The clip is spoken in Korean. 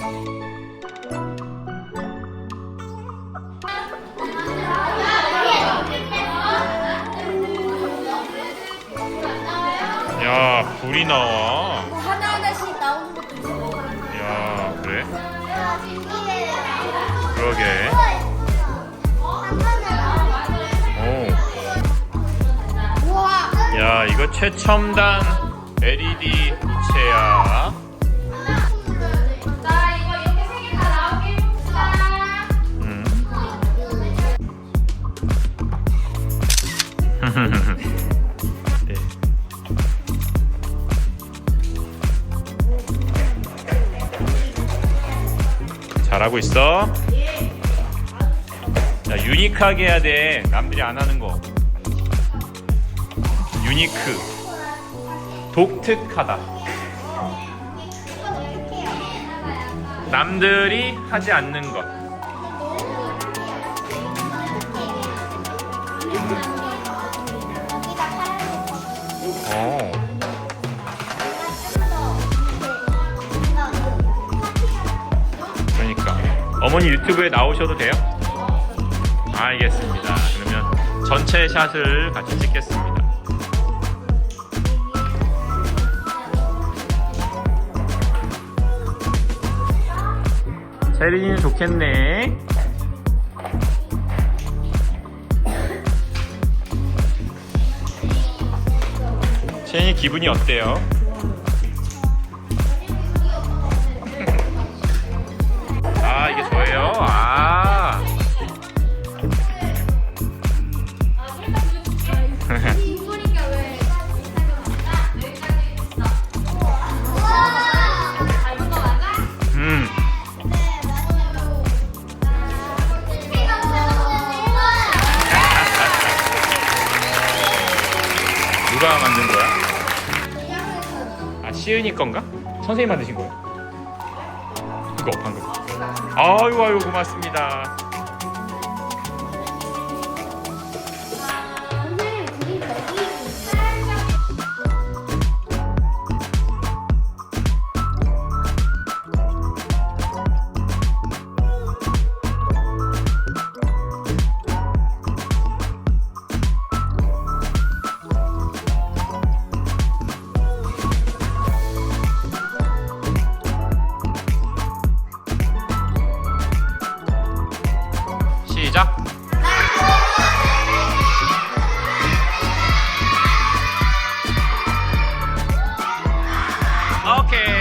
야 불이 나와. 하나하나씩 나오는 것도 야 그래? 그러게. 야, 이거 최첨단 LED 이체야. 네. 잘하고 있어. 자, 유니크하게 해야 돼. 남들이 안 하는 거. 유니크. 독특하다. 남들이 하지 않는 것. 어머니 유튜브에 나오셔도 돼요? 알겠습니다. 그러면 전체 샷을 같이 찍겠습니다. 세린이는 좋겠네. 세린이 기분이 어때요? 누가 만든 거야? 아 시은이 건가? 선생님 만드신 거예요? 그거 방금. 아유 아유 고맙습니다. 오케이.